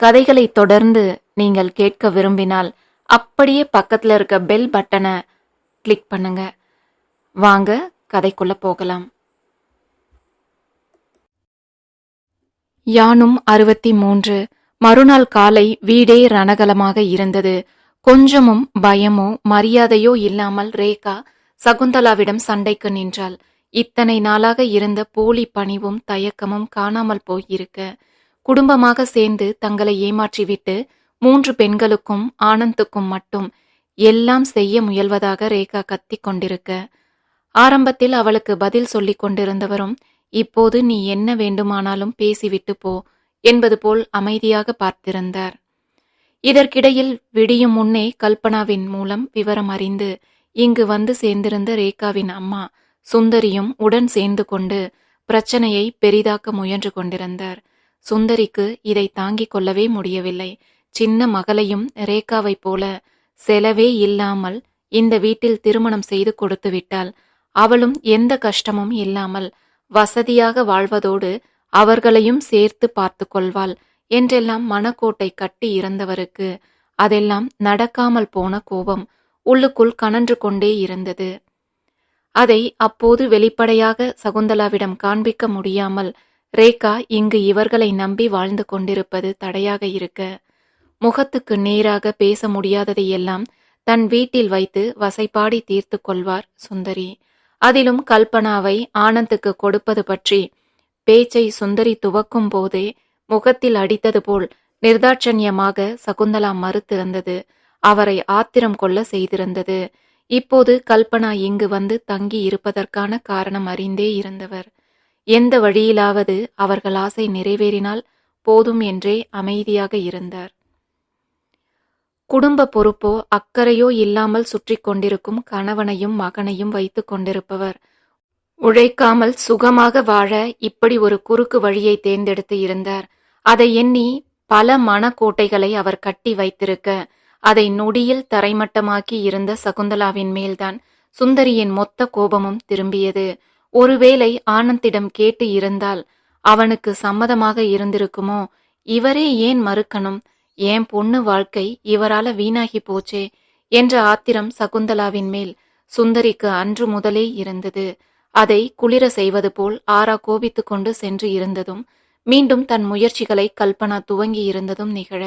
கதைகளை தொடர்ந்து நீங்கள் கேட்க விரும்பினால் அப்படியே பக்கத்தில் இருக்க பெல் பட்டனை கிளிக் பண்ணுங்க. வாங்க கதைக்குள்ள போகலாம். யானும் அறுபத்தி மூன்று மறுநாள் காலை வீடே ரணகலமாக இருந்தது. கொஞ்சமும் பயமோ மரியாதையோ இல்லாமல் ரேகா சகுந்தலாவிடம் சண்டைக்கு நின்றாள். இத்தனை நாளாக இருந்த போலி பணிவும் தயக்கமும் காணாமல் போயிருக்க. குடும்பமாக சேர்ந்து தங்களை ஏமாற்றிவிட்டு மூன்று பெண்களுக்கும் ஆனந்துக்கும் மட்டும் எல்லாம் செய்ய முயல்வதாக ரேகா கத்திக் கொண்டிருக்க. ஆரம்பத்தில் அவளுக்கு பதில் சொல்லிக் கொண்டிருந்தவரும் இப்போது நீ என்ன வேண்டுமானாலும் பேசிவிட்டு போ என்பது போல் அமைதியாக பார்த்திருந்தார். இதற்கிடையில் விடியும் முன்னே கல்பனாவின் மூலம் விவரம் அறிந்து இங்கு வந்து சேர்ந்திருந்த ரேகாவின் அம்மா சுந்தரியும் உடன் சேர்ந்து கொண்டு பிரச்சனையை பெரிதாக்க முயன்று கொண்டிருந்தார். சுந்தரிக்கு இதை தாங்கிக் கொள்ளவே முடியவில்லை. சின்ன மகளையும் ரேகாவைப் போல செலவே இல்லாமல் இந்த வீட்டில் திருமணம் செய்து கொடுத்து விட்டால் அவளும் எந்த கஷ்டமும் இல்லாமல் வசதியாக வாழ்வதோடு அவர்களையும் சேர்த்து பார்த்து கொள்வாள் என்றெல்லாம் மனக்கோட்டை கட்டி இருந்தவருக்கு அதெல்லாம் நடக்காமல் போன கோபம் உள்ளுக்குள் கனன்று கொண்டே இருந்தது. அதை அப்போது வெளிப்படையாக சகுந்தலாவிடம் காண்பிக்க முடியாமல் ரேகா இங்கு இவர்களை நம்பி வாழ்ந்து கொண்டிருப்பது தடையாக இருக்க முகத்துக்கு நேராக பேச முடியாததையெல்லாம் தன் வீட்டில் வைத்து வசைப்பாடி தீர்த்து கொள்வார் சுந்தரி. அதிலும் கல்பனாவை ஆனந்துக்கு கொடுப்பது பற்றி பேச்சை சுந்தரி துவக்கும் போதே முகத்தில் அடித்தது போல் நிர்தாட்சண்யமாக சகுந்தலா மறுத்திருந்தது. அவரை ஆத்திரம் கொள்ள செய்திருந்தது. இப்போது கல்பனா இங்கு வந்து தங்கி இருப்பதற்கான காரணம் அறிந்தே இருந்தவர். எந்த வழியிலாவது அவர்கள் ஆசை நிறைவேறினால் போதும் என்றே அமைதியாக இருந்தார். குடும்ப பொறுப்போ அக்கறையோ இல்லாமல் சுற்றி கொண்டிருக்கும் கணவனையும் மகனையும் வைத்து கொண்டிருப்பவர். உழைக்காமல் சுகமாக வாழ இப்படி ஒரு குறுக்கு வழியை தேர்ந்தெடுத்து இருந்தார். அதை எண்ணி பல மனக்கோட்டைகளை அவர் கட்டி வைத்திருக்க அதை நொடியில் தரைமட்டமாக்கி இருந்த சகுந்தலாவின் மேல்தான் சுந்தரியின் மொத்த கோபமும் திரும்பியது. ஒருவேளை ஆனந்திடம் கேட்டு இருந்தால் அவனுக்கு சம்மதமாக இருந்திருக்குமோ? இவரே ஏன் மறுக்கணும்? ஏன் பொண்ணு வாழ்க்கை இவரால வீணாகி போச்சே? என்ற ஆத்திரம் சகுந்தலாவின் மேல் சுந்தரிக்கு அன்று முதலே இருந்தது. அதை குளிர செய்வது போல் ஆரா கோபித்துக்கொண்டு சென்று இருந்ததும் மீண்டும் தன் முயற்சிகளை கல்பனா துவங்கி இருந்ததும் நிகழ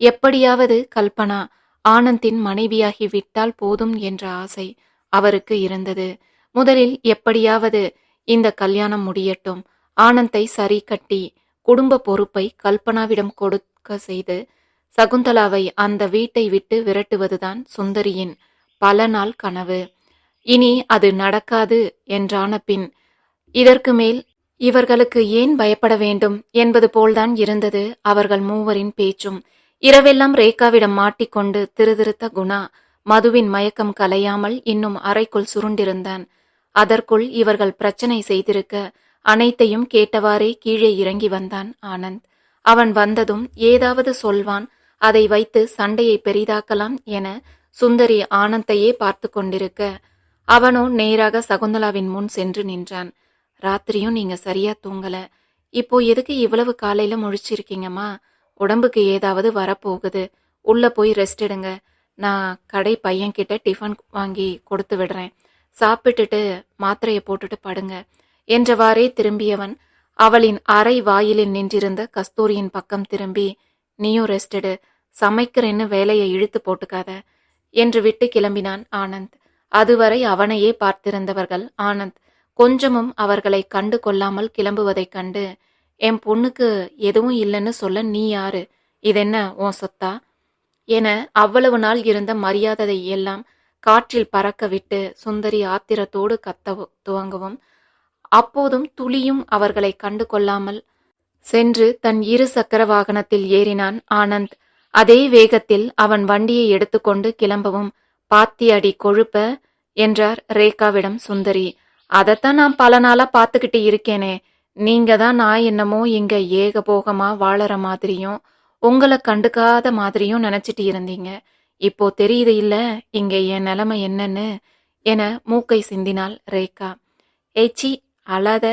எப்படியாவது கல்பனா ஆனந்தின் மனைவியாகி விட்டால் போதும் என்ற ஆசை அவருக்கு இருந்தது. முதலில் எப்படியாவது இந்த கல்யாணம் முடியட்டும். ஆனந்தை சரி கட்டி குடும்ப பொறுப்பை கல்பனாவிடம் கொடுக்க செய்து சகுந்தலாவை அந்த வீட்டை விட்டு விரட்டுவதுதான் சுந்தரியின் பல நாள் கனவு. இனி அது நடக்காது என்றான பின் இதற்கு மேல் இவர்களுக்கு ஏன் பயப்பட வேண்டும்? என்பது போல்தான் இருந்தது அவர்கள் மூவரின் பேச்சும். இரவெல்லாம் ரேகாவிடம் மாட்டிக்கொண்டு திருதிருத்த குணா மதுவின் மயக்கம் கலையாமல் இன்னும் அறைக்குள் சுருண்டிருந்தான். அதற்குள் இவர்கள் பிரச்சனை செய்திருக்க அனைத்தையும் கேட்டவாறே கீழே இறங்கி வந்தான் ஆனந்த். அவன் வந்ததும் ஏதாவது சொல்வான் அதை வைத்து சண்டையை பெரிதாக்கலாம் என சுந்தரி ஆனந்தையே பார்த்து கொண்டிருக்க. அவனோ நேராக சகுந்தலாவின் முன் சென்று நின்றான். ராத்திரியும் நீங்க சரியா தூங்கல. இப்போ எதுக்கு இவ்வளவு காலையில முழிச்சிருக்கீங்கம்மா? உடம்புக்கு ஏதாவது வரப்போகுது. உள்ள போய் ரெஸ்ட் எடுங்க. நான் கடை பையன்கிட்ட டிஃபன் வாங்கி கொடுத்து விடுறேன். சாப்பிட்டுட்டு மாத்திரையை போட்டுட்டு படுங்க என்றவாறே திரும்பியவன் அவளின் அறை வாயிலில் நின்றிருந்த கஸ்தூரியின் பக்கம் திரும்பி நீயும் ரெஸ்டடு சமைக்கிறேன்னு வேலையை இழுத்து போட்டுக்காத என்று விட்டு கிளம்பினான் ஆனந்த். அதுவரை அவனையே பார்த்திருந்தவர்கள் ஆனந்த். கொஞ்சமும் அவர்களை கண்டு கொள்ளாமல் கிளம்புவதைக் கண்டு என் பொண்ணுக்கு எதுவும் இல்லைன்னு சொல்ல நீ யாரு? இதென்ன உன் சொத்தா? என அவ்வளவு நாள் இருந்த மரியாதையை எல்லாம் காற்றில் பறக்க விட்டு சுந்தரி ஆத்திரத்தோடு கத்த துவங்கவும் அப்போதும் துளியும் அவர்களை கண்டு கொள்ளாமல் சென்று தன் இரு சக்கர வாகனத்தில் ஏறினான் ஆனந்த். அதே வேகத்தில் அவன் வண்டியை எடுத்துக்கொண்டு கிளம்பவும் பாத்தி அடி கொழுப்ப என்றார் ரேகாவிடம் சுந்தரி. அதைத்தான் நான் பல நாளா பார்த்துக்கிட்டு இருக்கேனே. நீங்க தான் நான் என்னமோ இங்க ஏகபோகமா வாழற மாதிரியும் உங்களை கண்டுக்காத மாதிரியும் நினைச்சிட்டு இருந்தீங்க. இப்போ தெரியுது இல்ல இங்க என் நிலைமை என்னன்னு? என மூக்கை சிந்தினாள் ரேகா. ஏச்சி அழாத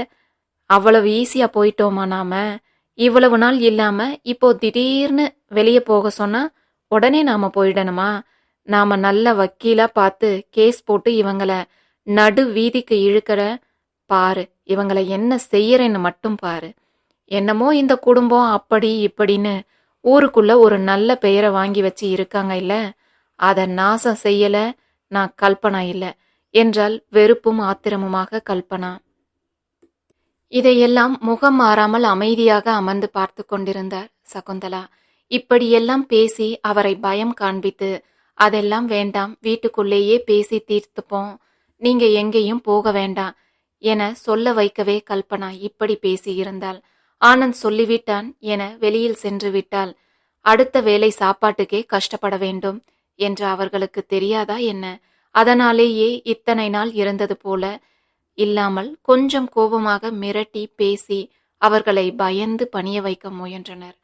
அவ்வளவு ஈஸியா போயிட்டோமா நாம? இவ்வளவு நாள் இல்லாம இப்போ திடீர்னு வெளியே போக சொன்னா உடனே நாம போயிடணுமா? நாம நல்ல வக்கீலா பார்த்து கேஸ் போட்டு இவங்கள நடு வீதிக்கு இழுக்கிற பாரு இவங்களை என்ன செய்யறேன்னு மட்டும் பாரு. என்னமோ இந்த குடும்பம் அப்படி இப்படின்னு ஊருக்குள்ள ஒரு நல்ல பெயரை வாங்கி வச்சு இருக்காங்க இல்ல? அதை நாசம் செய்யல நான் கல்பனா இல்ல என்றால் வெறுப்பும் ஆத்திரமுமாக கல்பனா. இதையெல்லாம் முகம் மாறாமல் அமைதியாக அமர்ந்து பார்த்து கொண்டிருந்தார் சகுந்தலா. இப்படியெல்லாம் பேசி அவரை பயம் காண்பித்து அதெல்லாம் வேண்டாம் வீட்டுக்குள்ளேயே பேசி தீர்த்துப்போம். நீங்க எங்கேயும் போக வேண்டாம் என சொல்ல வைக்கவே கல்பனா இப்படி பேசியிருந்தாள். ஆனந்த் சொல்லிவிட்டான் என வெளியில் சென்று விட்டால் அடுத்த வேலை சாப்பாட்டுக்கே கஷ்டப்பட வேண்டும் என்று அவர்களுக்கு தெரியாதா என்ன? அதனாலேயே இத்தனை நாள் இருந்தது போல இல்லாமல் கொஞ்சம் கோபமாக மிரட்டி பேசி அவர்களை பயந்து பணிய வைக்க முயன்றனர்.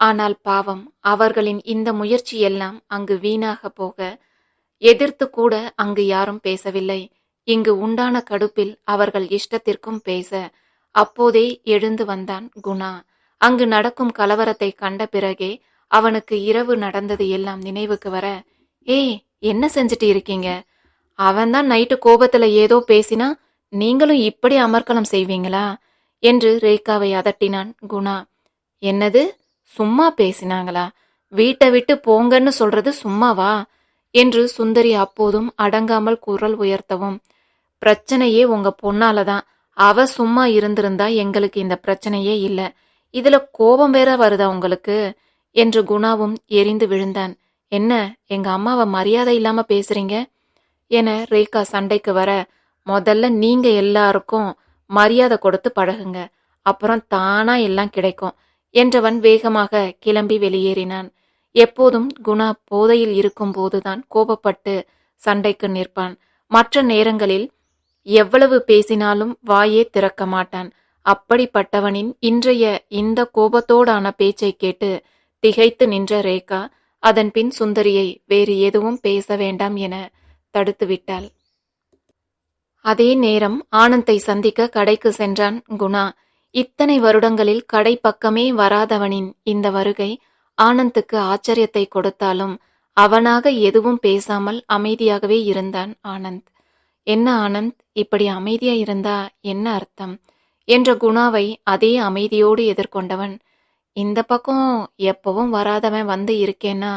ஆனால் பாவம் அவர்களின் இந்த முயற்சி எல்லாம் அங்கு வீணாக போக எதிர்த்து கூட அங்கு யாரும் பேசவில்லை. இங்கு உண்டான கடுப்பில் அவர்கள் இஷ்டத்திற்கும் பேச அப்போதே எழுந்து வந்தான் குணா. அங்கு நடக்கும் கலவரத்தை கண்ட பிறகே அவனுக்கு இரவு நடந்தது எல்லாம் நினைவுக்கு வர ஏய் என்ன செஞ்சுட்டு இருக்கீங்க? அவன்தான் நைட்டு கோபத்துல ஏதோ பேசினா நீங்களும் இப்படி அமர்க்கலம் செய்வீங்களா? என்று ரேகாவை அதட்டினான் குணா. என்னது? சும்மா பேசினாங்களா? வீட்டை விட்டு போங்கன்னு சொல்றது சும்மாவா? என்று சுந்தரி அப்போதும் அடங்காமல் குரல் உயர்த்தவும் பிரச்சனையே உங்க பொண்ணால தான். அவ சும்மா இருந்திருந்தா எங்களுக்கு இந்த பிரச்சனையே இல்லை. இதுல கோபம் வேற வருதா உங்களுக்கு? என்று குணாவும் எரிந்து விழுந்தான். என்ன எங்க அம்மாவை மரியாதை இல்லாம பேசுறீங்க? என ரேகா சண்டைக்கு வர முதல்ல நீங்க எல்லாருக்கும் மரியாதை கொடுத்து பழகுங்க. அப்புறம் தானா எல்லாம் கிடைக்கும் என்றவன் வேகமாக கிளம்பி வெளியேறினான். எப்போதும் குணா போதையில் இருக்கும் போதுதான் கோபப்பட்டு சண்டைக்கு நிற்பான். மற்ற நேரங்களில் எவ்வளவு பேசினாலும் வாயே திறக்க மாட்டான். அப்படிப்பட்டவனின் இன்றைய இந்த கோபத்தோடான பேச்சை கேட்டு திகைத்து நின்ற ரேகா அதன் பின் சுந்தரியை வேறு எதுவும் பேச வேண்டாம் என தடுத்து விட்டாள். அதே நேரம் ஆனந்தை சந்திக்க கடைக்கு சென்றான் குணா. இத்தனை வருடங்களில் கடை பக்கமே வராதவனின் இந்த வருகை ஆனந்துக்கு ஆச்சரியத்தை கொடுத்தாலும் அவனாக எதுவும் பேசாமல் அமைதியாகவே இருந்தான் ஆனந்த். என்ன ஆனந்த் இப்படி அமைதியா இருந்தா என்ன அர்த்தம்? என்ற குணாவை அதே அமைதியோடு எதிர்கொண்டவன் இந்த பக்கம் எப்பவும் வராதவன் வந்து இருக்கேன்னா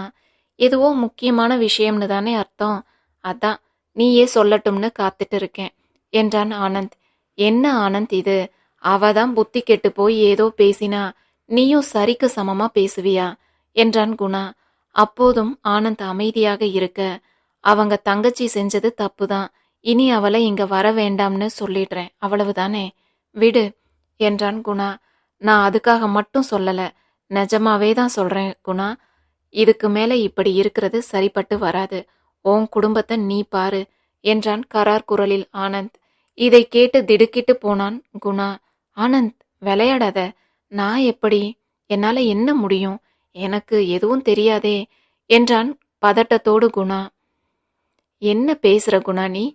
எதுவோ முக்கியமான விஷயம்னு தானே அர்த்தம்? அதான் நீயே சொல்லட்டும்னு காத்துட்டு இருக்கேன் என்றான் ஆனந்த். என்ன ஆனந்த் இது? அவ தான் புத்தி கெட்டு போய் ஏதோ பேசினா நீயும் சரிக்கு சமமா பேசுவியா? என்றான் குணா. அப்போதும் ஆனந்த் அமைதியாக இருக்க அவங்க தங்கச்சி செஞ்சது தப்புதான். இனி அவளை இங்க வர வேண்டாம்னு சொல்லிடுறேன். அவ்வளவுதானே? விடு என்றான் குணா. நான் அதுக்காக மட்டும் சொல்லல. நிஜமாவே தான் சொல்றேன் குணா. இதுக்கு மேல இப்படி இருக்கிறது சரிப்பட்டு வராது. உன் குடும்பத்தை நீ பாரு என்றான் கரார் குரலில் ஆனந்த். இதை கேட்டு திடுக்கிட்டு போனான் குணா. ஆனந்த் விளையாடாத. நான் எப்படி? என்னால என்ன முடியும்? எனக்கு எதுவும் தெரியாதே என்றான் பதட்டத்தோடு குணா. என்ன பேசுற குணா நீ?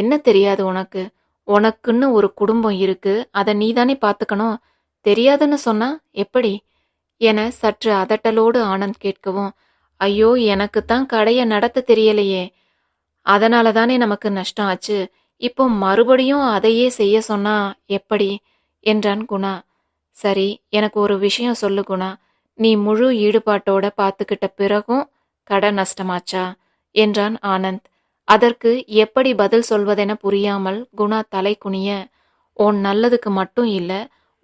என்ன தெரியாது உனக்கு? உனக்குன்னு ஒரு குடும்பம் இருக்கு. அதை நீ தானே பார்த்துக்கணும் தெரியாதுன்னு சொன்னா எப்படி? என சற்று அதட்டலோடு ஆனந்த் கேட்கவும் ஐயோ எனக்கு தான் கடையை நடத்த தெரியலையே. அதனால தானே நமக்கு நஷ்டம் ஆச்சு. இப்போ மறுபடியும் அதையே செய்ய சொன்னா எப்படி? என்றான் குணா. சரி எனக்கு ஒரு விஷயம் சொல்லு குணா. நீ முழு ஈடுபாட்டோட பார்த்துக்கிட்ட பிறகும் கடை நஷ்டமாச்சா? என்றான் ஆனந்த். அதற்கு எப்படி பதில் சொல்வதென புரியாமல் குணா தலை குனிய உன் நல்லதுக்கு மட்டும் இல்ல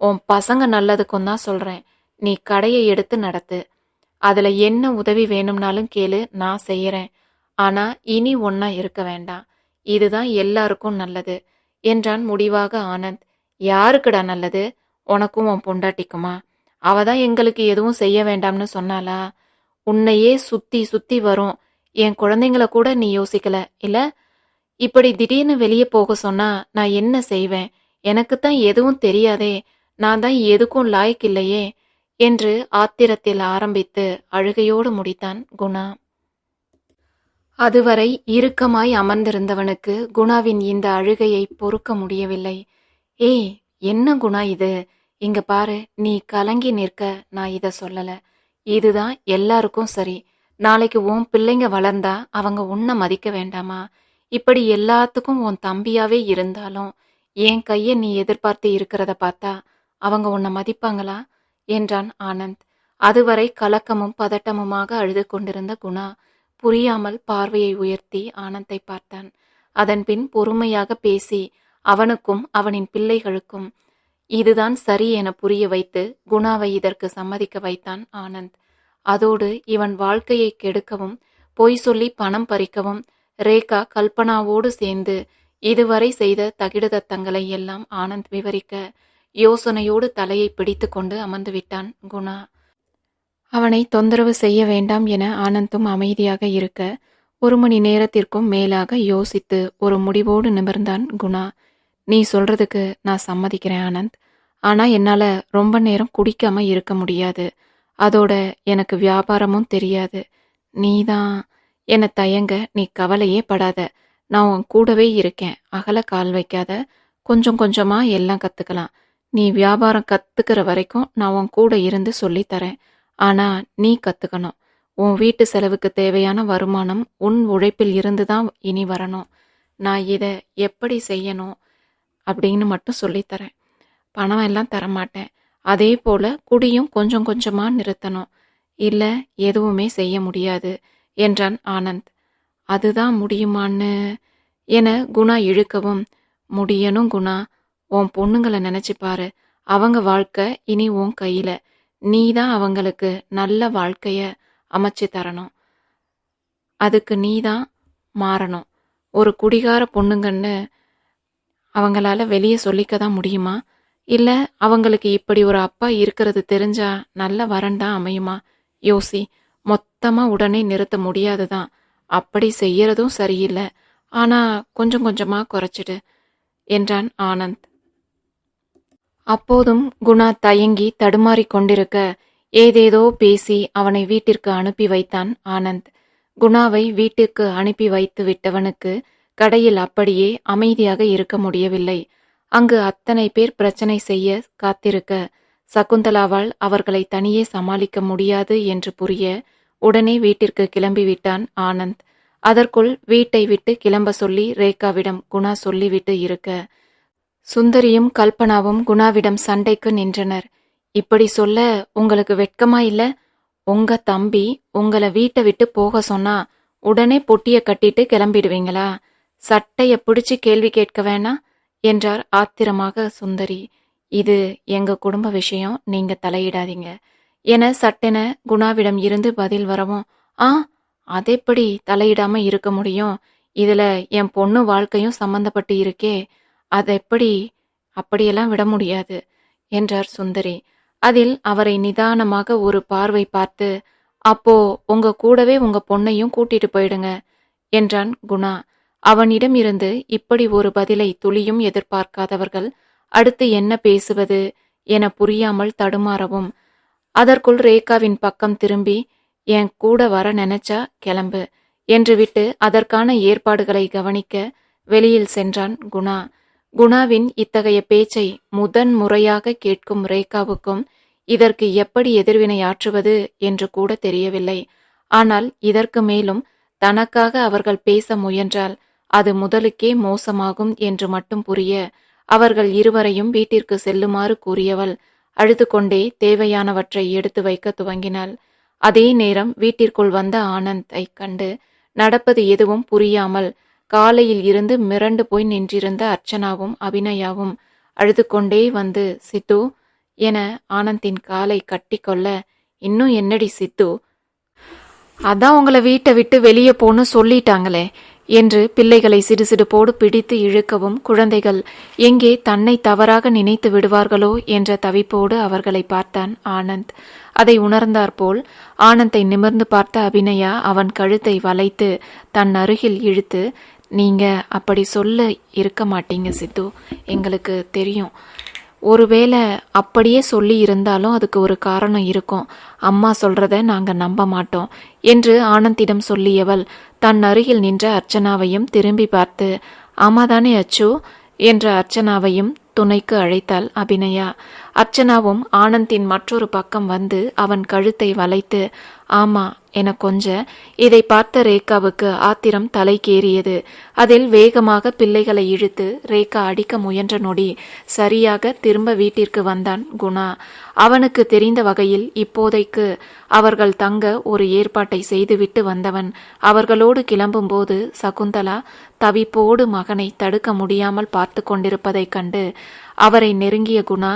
உன் பசங்க நல்லதுக்கும் தான் சொல்றேன். நீ கடையை எடுத்து நடத்து. அதுல என்ன உதவி வேணும்னாலும் கேளு நான் செய்யறேன். ஆனா இனி ஒன்னா இருக்க வேண்டாம். இதுதான் எல்லாருக்கும் நல்லது என்றான் முடிவாக ஆனந்த். யாருக்குடா நல்லது? உனக்கும் உன் பொண்டாட்டிக்குமா? அவ தான் எங்களுக்கு எதுவும் செய்ய வேண்டாம்னு சொன்னாலா உன்னையே சுத்தி சுத்தி வரும். என் குழந்தைங்கள கூட நீ யோசிக்கல இல்ல? இப்படி திடீர்னு வெளியே போக சொன்னா நான் என்ன செய்வேன்? எனக்கு தான் எதுவும் தெரியாதே நான் தான் எதுக்கும் லாய்க்கு இல்லையே என்று ஆத்திரத்தில் ஆரம்பித்து அழுகையோடு முடித்தான் குணா. அதுவரை இறுக்கமாய் அமர்ந்திருந்தவனுக்கு குணாவின் இந்த அழுகையை பொறுக்க முடியவில்லை. ஏய் என்ன குணா இது? இங்க பாரு நீ கலங்கி நிற்க நான் இதை சொல்லல. இதுதான் எல்லாருக்கும் சரி. நாளைக்கு உன் பிள்ளைங்க வளர்ந்தா அவங்க உன்னை மதிக்க வேண்டாமா? இப்படி எல்லாத்துக்கும் உன் தம்பியாவே இருந்தாலும் என் கையை நீ எதிர்பார்த்து இருக்கிறத பார்த்தா அவங்க உன்னை மதிப்பாங்களா? என்றான் ஆனந்த். அதுவரை கலக்கமும் பதட்டமுமாக அழுது கொண்டிருந்த குணா புரியாமல் பார்வையை உயர்த்தி ஆனந்தை பார்த்தான். அதன்பின் பொறுமையாக பேசி அவனுக்கும் அவனின் பிள்ளைகளுக்கும் இதுதான் சரி என புரிய வைத்து குணாவை இதற்கு சம்மதிக்க வைத்தான் ஆனந்த். அதோடு இவன் வாழ்க்கையை கெடுக்கவும் பொய் சொல்லி பணம் பறிக்கவும் ரேகா கல்பனாவோடு சேர்ந்து இதுவரை செய்த தகிடதத்தங்களை எல்லாம் ஆனந்த் விவரிக்க யோசனையோடு தலையை பிடித்து கொண்டு அமர்ந்து விட்டான் குணா. அவனை தொந்தரவு செய்ய வேண்டாம் என ஆனந்தும் அமைதியாக இருக்க ஒரு மணி நேரத்திற்கும் மேலாக யோசித்து ஒரு முடிவோடு நிமிர்ந்தான் குணா. நீ சொல்றதுக்கு நான் சம்மதிக்கிறேன் ஆனந்த். ஆனா என்னால ரொம்ப நேரம் குடிக்காம இருக்க முடியாது. அதோட எனக்கு வியாபாரமும் தெரியாது. நீதான் என்னை தயங்க நீ கவலையே படாத. நான் உன் கூடவே இருக்கேன். அகல கால் வைக்காத. கொஞ்சம் கொஞ்சமாக எல்லாம் கற்றுக்கலாம் நீ வியாபாரம் கற்றுக்கிற வரைக்கும் நான் உன் கூட இருந்து சொல்லித்தரேன். ஆனால் நீ கற்றுக்கணும் உன் வீட்டு செலவுக்கு தேவையான வருமானம் உன் உழைப்பில் இருந்து தான் இனி வரணும். நான் இதை எப்படி செய்யணும் அப்படின்னு மட்டும் சொல்லித்தரேன். பணம் எல்லாம் தரமாட்டேன். அதே போல குடியும் கொஞ்சம் கொஞ்சமா நிறுத்தணும். இல்ல எதுவுமே செய்ய முடியாது என்றான் ஆனந்த். அதுதான் முடியுமான்னு? என குணா இழுக்கவும் முடியணும் குணா உன் பொண்ணுங்களை நினைச்சு பாரு. அவங்க வாழ்க்கை இனி உன் கையில. நீ தான் அவங்களுக்கு நல்ல வாழ்க்கைய அமைச்சு தரணும். அதுக்கு நீ தான் மாறணும். ஒரு குடிகார பொண்ணுங்கன்னு அவங்களால வெளியே சொல்லிக்க தான் முடியுமா? இல்லை அவங்களுக்கு இப்படி ஒரு அப்பா இருக்கிறது தெரிஞ்சா நல்ல வரன் தான் அமையுமா? யோசி மொத்தமாக உடனே நிறுத்த முடியாது தான். அப்படி செய்யறதும் சரியில்லை. ஆனால் கொஞ்சம் கொஞ்சமாக குறைச்சிடு என்றான் ஆனந்த். அப்போதும் குணா தயங்கி தடுமாறி கொண்டிருக்க ஏதேதோ பேசி அவனை வீட்டிற்கு அனுப்பி வைத்தான் ஆனந்த். குணாவை வீட்டுக்கு அனுப்பி வைத்து விட்டவனுக்கு கடையில் அப்படியே அமைதியாக இருக்க முடியவில்லை. அங்கு அத்தனை பேர் பிரச்சனை செய்ய காத்திருக்க சகுந்தலாவால் அவர்களை தனியே சமாளிக்க முடியாது என்று புரிய உடனே வீட்டிற்கு கிளம்பிவிட்டான் ஆனந்த். அதற்குள் வீட்டை விட்டு கிளம்ப சொல்லி ரேகாவிடம் குணா சொல்லிவிட்டு இருக்க. சுந்தரியும் கல்பனாவும் குணாவிடம் சண்டைக்கு நின்றனர். இப்படி சொல்ல உங்களுக்கு வெட்கமா இல்ல? உங்க தம்பி உங்களை வீட்டை விட்டு போக சொன்னா உடனே பொட்டிய கட்டிட்டு கிளம்பிடுவீங்களா? சட்டைய பிடிச்சு கேள்வி கேட்க வேணாம். என்றார் ஆத்திரமாக சுந்தரி. இது எங்க குடும்ப விஷயம் நீங்க தலையிடாதீங்க. என சட்டென குணாவிடம் இருந்து பதில் வரவும் ஆ அதெப்படி தலையிடாம இருக்க முடியும்? இதுல என் பொண்ணு வாழ்க்கையும் சம்பந்தப்பட்டு இருக்கே அதெப்படி அப்படியெல்லாம் விட முடியாது என்றார் சுந்தரி. அதில் அவரை நிதானமாக ஒரு பார்வை பார்த்து அப்போ உங்க கூடவே உங்க பொண்ணையும் கூட்டிட்டு போயிடுங்க என்றான் குணா. அவனிடம் இருந்து இப்படி ஒரு பதிலை துளியும் எதிர்பார்க்காதவர்கள் அடுத்து என்ன பேசுவது என புரியாமல் தடுமாறவும் அதற்குள் ரேகாவின் பக்கம் திரும்பி என் கூட வர நினைச்சா கிளம்பு என்று விட்டு அதற்கான ஏற்பாடுகளை கவனிக்க வெளியில் சென்றான் குணா. குணாவின் இத்தகைய பேச்சை முதன் முறையாக கேட்கும் ரேகாவுக்கும் இதற்கு எப்படி எதிர்வினை ஆற்றுவது? என்று கூட தெரியவில்லை. ஆனால் இதற்கு மேலும் தனக்காக அவர்கள் பேச முயன்றால் அது முதலுக்கே மோசமாகும் என்று மட்டும் புரிய அவர்கள் இருவரையும் வீட்டிற்கு செல்லுமாறு கூறியவள் அழுது கொண்டே தேவையானவற்றை எடுத்து வைக்க துவங்கினாள். அதே நேரம் வீட்டிற்குள் வந்த ஆனந்தை கண்டு நடப்பது எதுவும் புரியாமல் காலையில் இருந்து மிரண்டு போய் நின்றிருந்த அர்ச்சனாவும் அபிநயாவும் அழுது கொண்டே வந்து சித்து என ஆனந்தின் காலை கட்டிக்கொள்ள இன்னும் என்னடி சித்து? அதான் உங்களை வீட்டை விட்டு வெளியே போன்னு சொல்லிட்டாங்களே என்று பிள்ளைகளை சிடுசிடுப்போடு பிடித்து இழுக்கவும் குழந்தைகள் எங்கே தன்னை தவறாக நினைத்து விடுவார்களோ என்ற தவிப்போடு அவர்களை பார்த்தான் ஆனந்த். அதை உணர்ந்தாற்போல் ஆனந்தை நிமிர்ந்து பார்த்த அபிநயா அவன் கழுத்தை வளைத்து தன் அருகில் இழுத்து நீங்க அப்படி சொல்ல இருக்க மாட்டீங்க சித்து. எங்களுக்கு தெரியும். ஒருவேளை அப்படியே சொல்லி இருந்தாலும் அதுக்கு ஒரு காரணம் இருக்கும். அம்மா சொல்றத நாங்க நம்ப மாட்டோம் என்று ஆனந்திடம் சொல்லியவள் தன் அருகில் நின்ற அர்ச்சனாவையும் திரும்பி பார்த்து ஆமாதானே அச்சு? என்ற அர்ச்சனாவையும் துணைக்கு அழைத்தாள் அபிநயா. அர்ச்சனாவும் ஆனந்தின் மற்றொரு பக்கம் வந்து அவன் கழுத்தை வளைத்து ஆமா என கொஞ்ச இதை பார்த்த ரேகாவுக்கு ஆத்திரம் தலைக்கேறியது அதில் வேகமாக பிள்ளைகளை இழுத்து ரேகா அடிக்க முயன்ற நொடி சரியாக திரும்ப வீட்டிற்கு வந்தான் குணா. அவனுக்கு தெரிந்த வகையில் இப்போதைக்கு அவர்கள் தங்க ஒரு ஏற்பாட்டை செய்துவிட்டு வந்தவன். அவர்களோடு கிளம்பும்போது சகுந்தலா தவிப்போடு மகனை தடுக்க முடியாமல் பார்த்து கொண்டிருப்பதைக் கண்டு அவரை நெருங்கிய குணா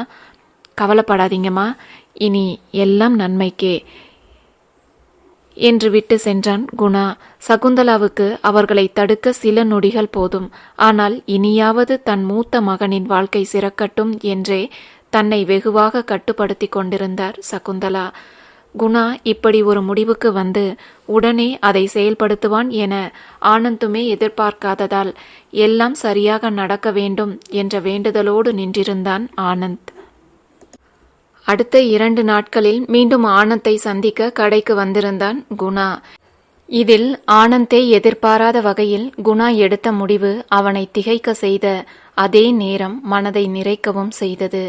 கவலைப்படாதீங்கம்மா. இனி எல்லாம் நன்மைக்கே. என்று விட்டு சென்றான் குணா. சகுந்தலாவுக்கு அவர்களை தடுக்க சில நொடிகள் போதும். ஆனால் இனியாவது தன் மூத்த மகனின் வாழ்க்கை சிறக்கட்டும் என்றே தன்னை வெகுவாக கட்டுப்படுத்தி கொண்டிருந்தார் சகுந்தலா. குணா இப்படி ஒரு முடிவுக்கு வந்து உடனே அதை செயல்படுத்துவான் என ஆனந்துமே எதிர்பார்க்காததால் எல்லாம் சரியாக நடக்க வேண்டும் என்ற வேண்டுதலோடு நின்றிருந்தான் ஆனந்த். அடுத்த இரண்டு நாட்களில் மீண்டும் ஆனந்தை சந்திக்க கடைக்கு வந்திருந்தான் குணா. இதில் ஆனந்தே எதிர்பாராத வகையில் குணா எடுத்த முடிவு அவனை திகைக்க செய்த. அதே நேரம் மனதை நிறைக்கவும் செய்தது.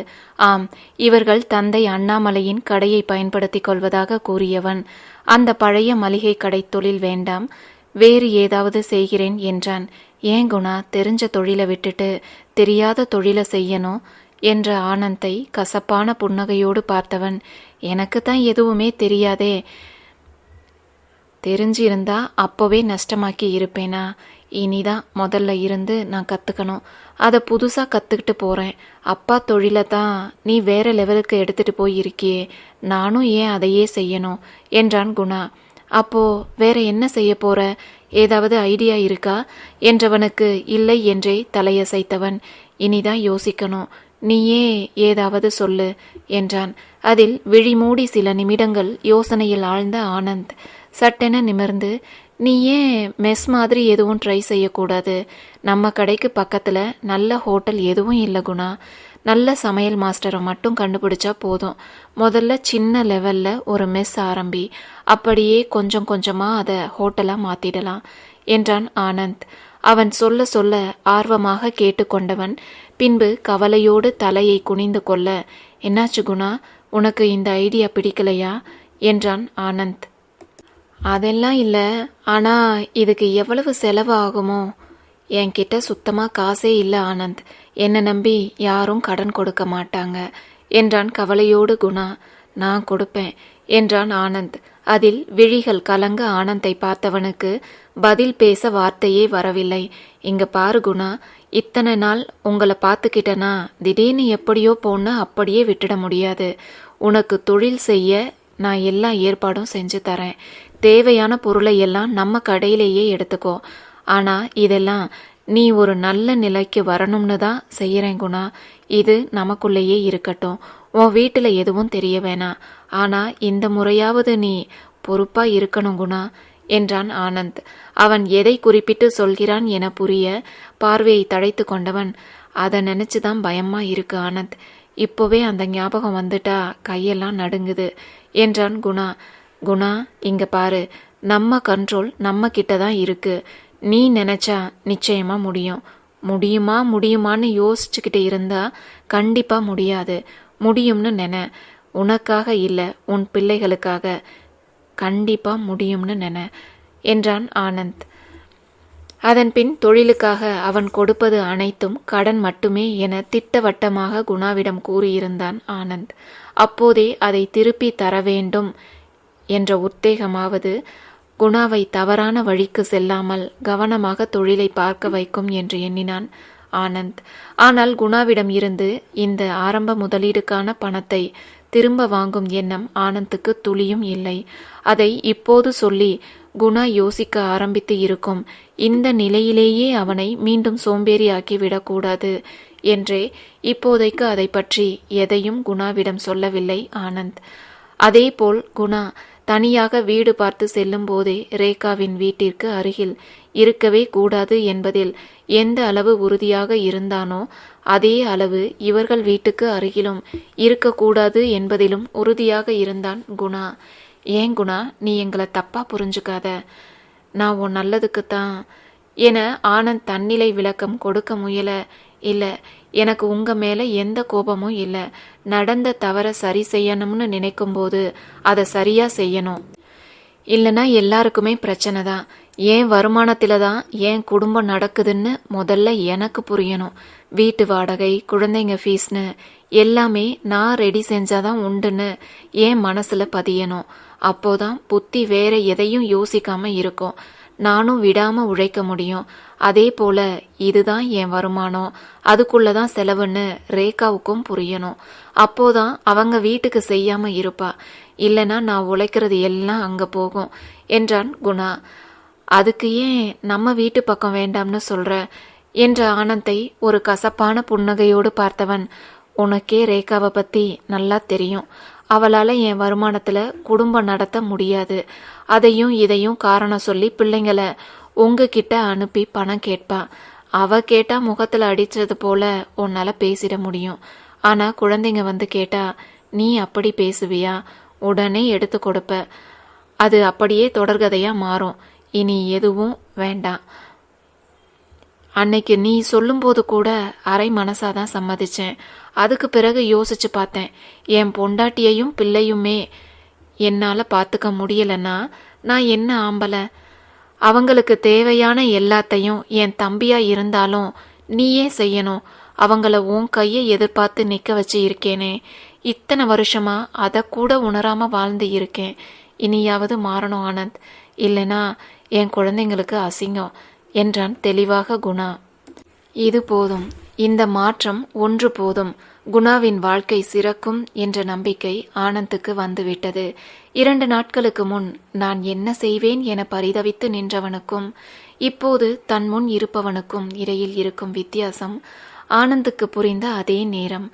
ஆம் இவர்கள் தந்தை அண்ணாமலையின் கடையை பயன்படுத்திக் கொள்வதாக கூறியவன். அந்த பழைய மளிகை கடை தொழில் வேண்டாம் வேறு ஏதாவது செய்கிறேன் என்றான். ஏன் குணா தெரிஞ்ச தொழிலை விட்டுட்டு தெரியாத தொழிலை செய்யணும்? என்ற ஆனந்தை கசப்பான புன்னகையோடு பார்த்தவன் எனக்கு தான் எதுவுமே தெரியாதே. தெரிஞ்சிருந்தா அப்போவே நஷ்டமாக்கி இருப்பேனா? இனிதான் முதல்ல இருந்து நான் கற்றுக்கணும் அதை புதுசாக கற்றுக்கிட்டு போகிறேன் அப்பா தொழிலை தான் நீ வேற லெவலுக்கு எடுத்துட்டு போய் இருக்கியே. நானும் ஏன் அதையே செய்யணும்? என்றான் குணா. அப்போ வேற என்ன செய்ய போற? ஏதாவது ஐடியா இருக்கா? என்றவனுக்கு இல்லை என்றே தலையசைத்தவன் இனிதான் யோசிக்கணும். நீயே ஏதாவது சொல்லு என்றான். அதில் விழிமூடி சில நிமிடங்கள் யோசனையில் ஆழ்ந்த ஆனந்த். சட்டென நிமிர்ந்து நீ ஏன் மெஸ் மாதிரி எதுவும் ட்ரை செய்யக்கூடாது. நம்ம கடைக்கு பக்கத்தில் நல்ல ஹோட்டல் எதுவும் இல்லை குணா. நல்ல சமையல் மாஸ்டரை மட்டும் கண்டுபிடிச்சா போதும். முதல்ல சின்ன லெவலில் ஒரு மெஸ் ஆரம்பி. அப்படியே கொஞ்சம் கொஞ்சமாக அதை ஹோட்டலாக மாற்றிடலாம் என்றான் ஆனந்த். அவன் சொல்ல சொல்ல ஆர்வமாக கேட்டுக்கொண்டவன் பின்பு கவலையோடு தலையை குனிந்து கொள்ள என்னாச்சு குணா? உனக்கு இந்த ஐடியா பிடிக்கலையா? என்றான் ஆனந்த். அதெல்லாம் இல்லை. ஆனால் இதுக்கு எவ்வளவு செலவு ஆகுமோ? என்கிட்ட சுத்தமாக காசே இல்லை ஆனந்த். என்னை நம்பி யாரும் கடன் கொடுக்க மாட்டாங்க என்றான் கவலையோடு குணா. நான் கொடுப்பேன் என்றான் ஆனந்த். அதில் விழிகள் கலங்க ஆனந்தை பார்த்தவனுக்கு பதில் பேச வார்த்தையே வரவில்லை. இங்க பாரு குணா இத்தனை நாள் உங்களை பார்த்துக்கிட்டேனா திடீர்னு எப்படியோ போன்னு அப்படியே விட்டுட முடியாது. உனக்கு தொழில் செய்ய நான் எல்லா ஏற்பாடும் செஞ்சு தரேன். தேவையான பொருளை எல்லாம் நம்ம கடையிலேயே எடுத்துக்கோ. ஆனா இதெல்லாம் நீ ஒரு நல்ல நிலைக்கு வரணும்னு தான் செய்கிறேன் குணா. இது நமக்குள்ளேயே இருக்கட்டும். உன் வீட்டில் எதுவும் தெரிய வேணாம். ஆனா இந்த முறையாவது நீ பொறுப்பா இருக்கணும் குணா என்றான் ஆனந்த். அவன் எதை குறிப்பிட்டு சொல்கிறான் என புரிய பார்வையை தடைத்து கொண்டவன். அதை நினைச்சுதான் பயமா இருக்கு ஆனந்த். இப்போவே அந்த ஞாபகம் வந்துட்டா கையெல்லாம் நடுங்குது என்றான் குணா. குணா இங்க பாரு. நம்ம கண்ட்ரோல் நம்ம கிட்ட தான் இருக்கு. நீ நினைச்சா நிச்சயமா முடியும். முடியுமா முடியுமான்னு யோசிச்சுக்கிட்டு இருந்தா கண்டிப்பா முடியாது. முடியும்னு நென. உனக்காக இல்லை உன் பிள்ளைகளுக்காக. கண்டிப்பா முடியும்னு நென என்றான் ஆனந்த். அதன்பின் தொழிலுக்காக அவன் கொடுப்பது அனைத்தும் கடன் மட்டுமே என திட்டவட்டமாக குணாவிடம் கூறியிருந்தான் ஆனந்த். அப்போதே அதை திருப்பி தர வேண்டும் என்ற உத்தேகமாவது குணாவை தவறான வழிக்கு செல்லாமல் கவனமாக தொழிலை பார்க்க வைக்கும் என்று எண்ணினான் ஆனந்த். ஆனால் குணாவிடம் இருந்து இந்த ஆரம்ப முதலீடுக்கான பணத்தை திரும்ப வாங்கும் எண்ணம் ஆனந்துக்கு துளியும் இல்லை. அதை இப்போது சொல்லி குணா யோசிக்க ஆரம்பித்து இருக்கும். இந்த நிலையிலேயே அவனை மீண்டும் சோம்பேறியாக்கி விடக்கூடாது என்றே இப்போதைக்கு அதை பற்றி எதையும் குணாவிடம் சொல்லவில்லை ஆனந்த். அதேபோல் குணா தனியாக வீடு பார்த்து செல்லும் போதே ரேகாவின் வீட்டிற்கு அருகில் இருக்கவே கூடாது என்பதில் எந்த அளவு உறுதியாக இருந்தானோ அதே அளவு இவர்கள் வீட்டுக்கு அருகிலும் இருக்கக்கூடாது என்பதிலும் உறுதியாக இருந்தான் குணா. ஏன் குணா நீ எங்களை தப்பாக புரிஞ்சுக்காத. நான் உன் நல்லதுக்குத்தான். என ஆனந்த் தன்னிலை விளக்கம் கொடுக்க முயல இல்லை எனக்கு உங்க மேல எந்த கோபமும் இல்லை. நடந்த தவறை சரி செய்யணும்னு நினைக்கும் போது அதை சரியா செய்யணும். இல்லைன்னா எல்லாருக்குமே பிரச்சனை தான். ஏன் வருமானத்தில் தான் ஏன் குடும்பம் நடக்குதுன்னு முதல்ல எனக்கு புரியணும். வீட்டு வாடகை குழந்தைங்க ஃபீஸ்னு எல்லாமே நான் ரெடி செஞ்சாதான் உண்டுன்னு ஏன் மனசில் பதியணும். அப்போதான் புத்தி வேற எதையும் யோசிக்காம இருக்கும். நானும் விடாம உழைக்க முடியும். அதே போல இதுதான் என் வருமானம். அதுக்குள்ளதான் செலவுன்னு ரேகாவுக்கும் புரியணும். அப்போதான் அவங்க வீட்டுக்கு செய்யாம இருப்பா. இல்லனா நான் உழைக்கிறது எல்லாம் அங்க போகும் என்றான் குணா. அதுக்கு ஏன் நம்ம வீட்டு பக்கம் வேண்டாம்னு சொல்ற? என்ற ஆனந்தை ஒரு கசப்பான புன்னகையோடு பார்த்தவன் உனக்கே ரேகாவை பத்தி நல்லா தெரியும். அவளால் என் வருமானத்தில் குடும்பம் நடத்த முடியாது. அதையும் இதையும் காரணம் சொல்லி பிள்ளைங்கள உங்ககிட்ட அனுப்பி பணம் கேட்பா. அவ கேட்டால் முகத்தில் அடித்தது போல உன்னால் பேசிட முடியும். ஆனால் குழந்தைங்க வந்து கேட்டா நீ அப்படி பேசுவியா? உடனே எடுத்து கொடுப்ப. அது அப்படியே தொடர்கதையாக மாறும். இனி எதுவும் வேண்டாம் அன்னைக்கு நீ சொல்லும்போது கூட அரை மனசாதான் சம்மதிச்சேன். அதுக்கு பிறகு யோசிச்சு பார்த்தேன் என் பொண்டாட்டியையும் பிள்ளையுமே என்னால் பார்த்துக்க முடியலன்னா நான் என்ன ஆம்பலை? அவங்களுக்கு தேவையான எல்லாத்தையும் என் தம்பியா இருந்தாலும் நீயே செய்யணும். அவங்கள உன் கையை எதிர்பார்த்து நிற்க வச்சு இருக்கேனே. இத்தனை வருஷமா அதை கூட உணராம வாழ்ந்து இருக்கேன். இனியாவது மாறணும் ஆனந்த். இல்லைனா என் குழந்தைங்களுக்கு அசிங்கம் என்றான் தெளிவாக குணா. இது போதும். இந்த மாற்றம் ஒன்று போதும். குணாவின் வாழ்க்கை சிறக்கும் என்ற நம்பிக்கை ஆனந்துக்கு வந்துவிட்டது. இரண்டு நாட்களுக்கு முன் நான் என்ன செய்வேன் என பரிதவித்து நின்றவனுக்கும் இப்போது தன் முன் இருப்பவனுக்கும் இடையில் இருக்கும் வித்தியாசம் ஆனந்துக்கு புரிந்த அதே நேரம்.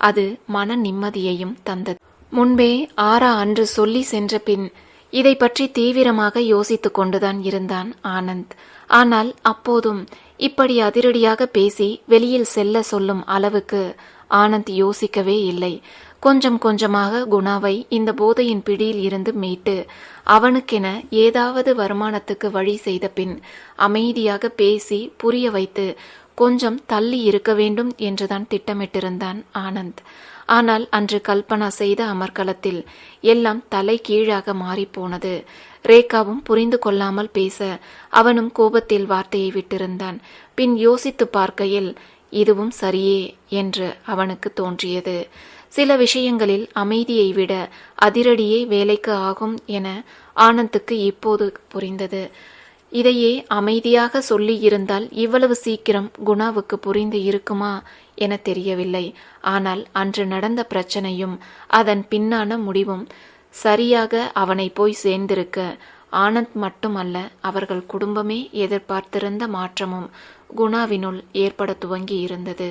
அது மன நிம்மதியையும் தந்தது. முன்பே ஆரா அன்று சொல்லி சென்ற பின் இதை பற்றி தீவிரமாக யோசித்துக் கொண்டுதான் இருந்தான் ஆனந்த். ஆனால் அப்போதும் இப்படி அதிரடியாக பேசி வெளியில் செல்ல சொல்லும் அளவுக்கு ஆனந்த் யோசிக்கவே இல்லை. கொஞ்சம் கொஞ்சமாக குணாவை இந்த போதையின் பிடியில் இருந்து மீட்டு அவனுக்கென ஏதாவது வருமானத்துக்கு வழி செய்த பின் அமைதியாக பேசி புரிய வைத்து கொஞ்சம் தள்ளி இருக்க வேண்டும் என்றுதான் திட்டமிட்டிருந்தான் ஆனந்த். ஆனால் அன்று கல்பனா செய்த அமர்க்களத்தில் எல்லாம் தலை கீழாக மாறிப்போனது. ரேகாவும் புரிந்து கொள்ளாமல் பேச அவனும் கோபத்தில் வார்த்தையை விட்டிருந்தான். பின் யோசித்து பார்க்கையில் இதுவும் சரியே என்று அவனுக்கு தோன்றியது. சில விஷயங்களில் அமைதியை விட அதிரடியே வேலைக்கு ஆகும் என ஆனந்துக்கு இப்போது புரிந்தது. இதையே அமைதியாக சொல்லி இருந்தால் இவ்வளவு சீக்கிரம் குணாவுக்கு புரிந்து இருக்குமா என தெரியவில்லை. ஆனால் அன்று நடந்த பிரச்சனையும் அதன் பின்னான முடிவும் சரியாக அவனை போய் சேர்ந்திருக்க. ஆனந்த் மட்டுமல்ல அவர்கள் குடும்பமே எதிர்பார்த்திருந்த மாற்றமும் குணாவினுள் ஏற்பட துவங்கி இருந்தது